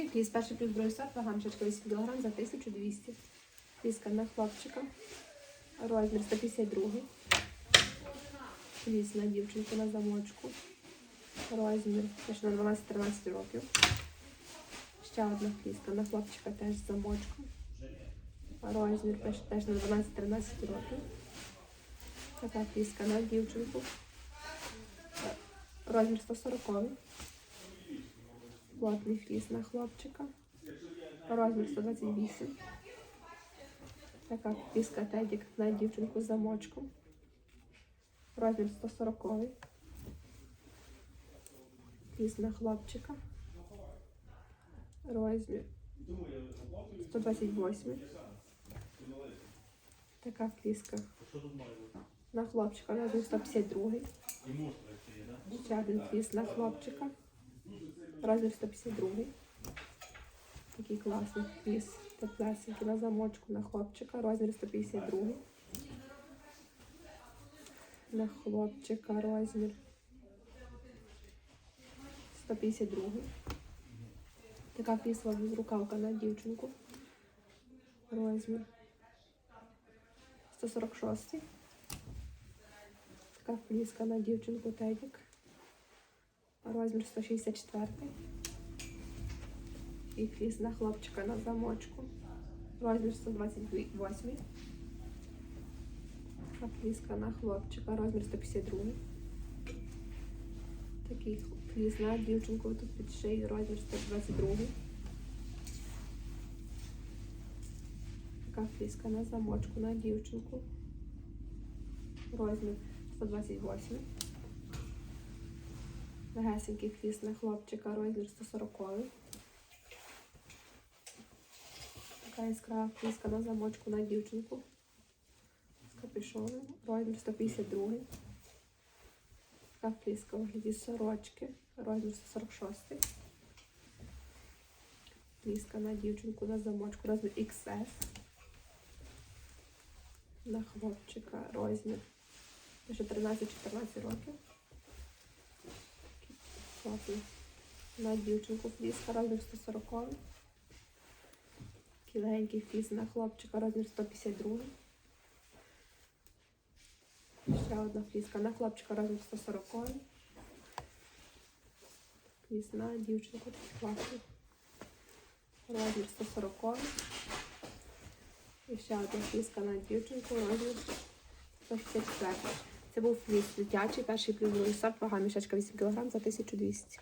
Дитячий фліс, перший плюс другий сорт, вага мішечка 8 кг за 1200. Фліска на хлопчика. Розмір 152. Фліс на дівчинку на замочку. Розмір теж на 12-13 років. Ще одна фліска на хлопчика теж з замочком. Розмір теж на 12-13 років. Така фліска на дівчинку. Розмір 140. Плотний фліс на хлопчика. Розмір 128. Така фліска тедік на дівчинку з замочком. Розмір 140. Фліс на хлопчика. Розмір 128. Така фліска на хлопчика. Розмір 152. Ще один фліс на хлопчика. Розмір 152. Такий класний фліс. Теплесенький на замочку на хлопчика. Розмір 152. На хлопчика розмір 152. Така флісова безрукавка на дівчинку. Розмір 146. Така фліска на дівчинку Тедік. Розмір 164. І фліс на хлопчика на замочку. Розмір 128. Така фліска на хлопчика. Розмір 152. Такий фліс на дівчинку тут під шиєю. Розмір 122. Така фліска на замочку на дівчинку. Розмір 128. Легесенький фліс на хлопчика, розмір 140. Така яскрава фліска на замочку на дівчинку. З капюшоном. Розмір 152. Така фліска у вигляді сорочки. Розмір 146. Фліска на дівчинку на замочку. Розмір XS. На хлопчика розмір. Ще 13-14 років. Класно. На дівчинку фліска розмір 140. Кіленький фліс на хлопчика розмір 152. Ще одна фліска на хлопчика розмір 140. Фліс на дівчинку такий класний. Розмір 140. І ще одна фліска на дівчинку розмір 164. Це був фліс дитячий, перший плюс другий сорт, вага мішечка 8 кг за 1200.